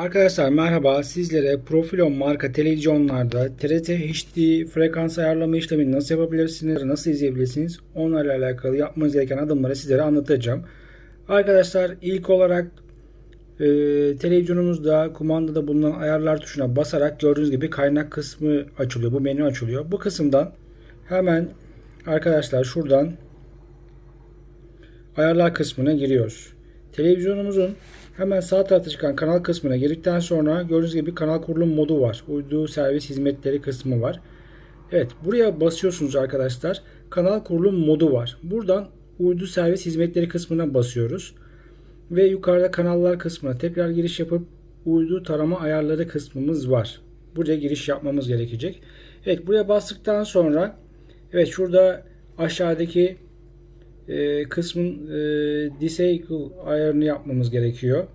Arkadaşlar merhaba. Sizlere Profilon marka televizyonlarda TRT HD frekans ayarlama işlemini nasıl yapabilirsiniz, nasıl izleyebilirsiniz onlarla alakalı yapmanız gereken adımları sizlere anlatacağım. Arkadaşlar ilk olarak e, televizyonumuzda kumandada bulunan ayarlar tuşuna basarak gördüğünüz gibi kaynak kısmı açılıyor. Bu menü açılıyor. Bu kısımdan hemen arkadaşlar şuradan ayarlar kısmına giriyoruz. Televizyonumuzun hemen sağ tarafta çıkan kanal kısmına girdikten sonra gördüğünüz gibi kanal kurulum modu var. Uydu servis hizmetleri kısmı var. Evet buraya basıyorsunuz arkadaşlar. Kanal kurulum modu var. Buradan uydu servis hizmetleri kısmına basıyoruz. Ve yukarıda kanallar kısmına tekrar giriş yapıp uydu tarama ayarları kısmımız var. Buraya giriş yapmamız gerekecek. Evet buraya bastıktan sonra evet şurada aşağıdaki e, kısmın e, disable ayarını yapmamız gerekiyor.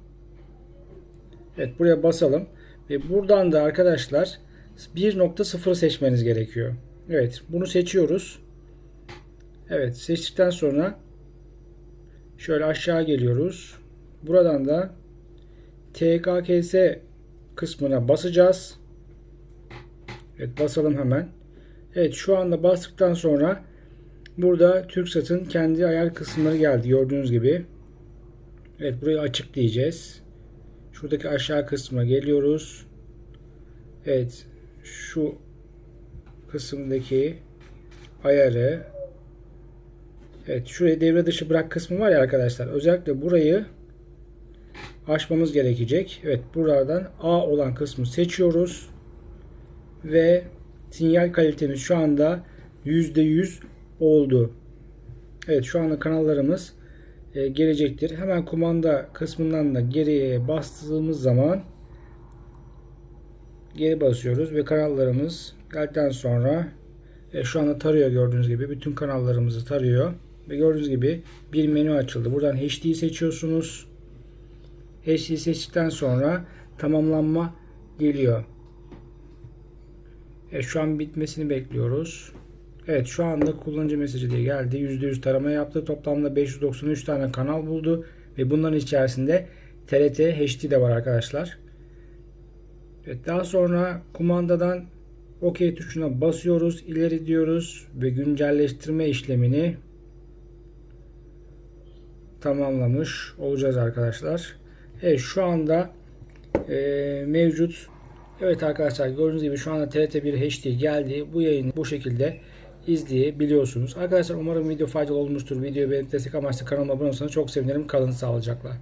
Evet buraya basalım. Ve buradan da arkadaşlar 1.0 seçmeniz gerekiyor. Evet bunu seçiyoruz. Evet seçtikten sonra şöyle aşağı geliyoruz. Buradan da TKKS kısmına basacağız. Evet basalım hemen. Evet şu anda bastıktan sonra Burada TürkSat'ın kendi ayar kısımları geldi gördüğünüz gibi. Evet burayı açık diyeceğiz. Şuradaki aşağı kısma geliyoruz. Evet şu kısımdaki ayarı Evet şuraya devre dışı bırak kısmı var ya arkadaşlar. Özellikle burayı açmamız gerekecek. Evet buradan A olan kısmı seçiyoruz. Ve sinyal kalitemiz şu anda %100 oldu. Evet şu anda kanallarımız e, gelecektir. Hemen kumanda kısmından da geriye bastığımız zaman geri basıyoruz ve kanallarımız geldikten sonra e, şu anda tarıyor gördüğünüz gibi bütün kanallarımızı tarıyor ve gördüğünüz gibi bir menü açıldı. Buradan HD seçiyorsunuz. HD seçtikten sonra tamamlanma geliyor. E, şu an bitmesini bekliyoruz. Evet şu anda kullanıcı mesajı diye geldi. %100 tarama yaptı. Toplamda 593 tane kanal buldu. Ve bunların içerisinde TRT HD de var arkadaşlar. Evet, daha sonra kumandadan OK tuşuna basıyoruz. ileri diyoruz. Ve güncelleştirme işlemini tamamlamış olacağız arkadaşlar. Evet şu anda e, mevcut Evet arkadaşlar gördüğünüz gibi şu anda TRT 1 HD geldi. Bu yayını bu şekilde izleyebiliyorsunuz. Arkadaşlar umarım video faydalı olmuştur. Videoyu beğenip destek amaçlı kanalıma abone olursanız çok sevinirim. Kalın sağlıcakla.